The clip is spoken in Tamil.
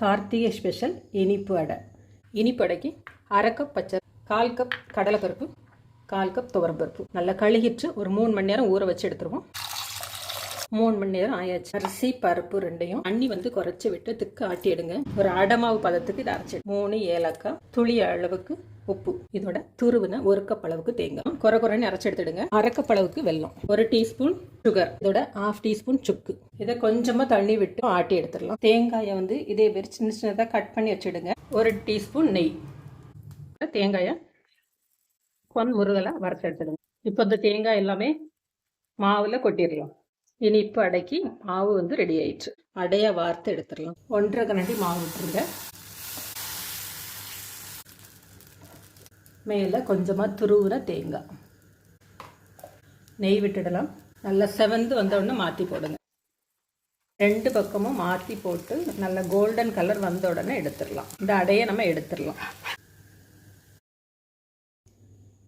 கார்த்திகை ஸ்பெஷல் இனிப்பு அடை. இனிப்பு அடைக்கு அரை கப் பச்சை கால் கப் கடலைப்பருப்பு கால் கப் துவரப்பருப்பு நல்லா கழுகிட்டு ஒரு மூணு மணி நேரம் ஊற வச்சு எடுத்துருவோம். மூணு மணி நேரம் ஆயாச்சு. அரிசி பருப்பு ரெண்டையும் தண்ணி வந்து குறைச்சி விட்டு திக்கு ஆட்டி எடுங்க. ஒரு அடமாவு பதத்துக்கு இதை அரைச்சி மூணு ஏலக்காய் துளி அளவுக்கு உப்பு. இதோட துருவின ஒரு கப் அளவுக்கு தேங்காய். குறை குறைன்னு அரைச்சி எடுத்துடுங்க அரை கப் அளவுக்கு வெல்லம். ஒரு டீஸ்பூன் சுகர் இதோட ஹாஃப் டீஸ்பூன் சுக்கு. இதை கொஞ்சமா தண்ணி விட்டு ஆட்டி எடுத்துடலாம். தேங்காயை வந்து இதே மாதிரி சின்ன சின்னதாக கட் பண்ணி வச்சுடுங்க. ஒரு டீஸ்பூன் நெய். தேங்காயை கொஞ்சம் முருகலாக வறுத்து எடுத்துடுங்க. இப்போ இந்த தேங்காய் எல்லாமே மாவில் கொட்டிடலாம். இனிப்பு அடைக்கி மாவு வந்து ரெடி ஆயிடுச்சு. அடைய வார்த்து எடுத்துடலாம். ஒன்றரை கரண்டி மாவு விட்டுருங்க. மேலே கொஞ்சமாக துருவுன தேங்காய். நெய் விட்டுடலாம். நல்லா செவந்து வந்த உடனே மாற்றி போடுங்க. ரெண்டு பக்கமும் மாற்றி போட்டு நல்ல கோல்டன் கலர் வந்த உடனே எடுத்துடலாம். இந்த அடையை நம்ம எடுத்துடலாம்.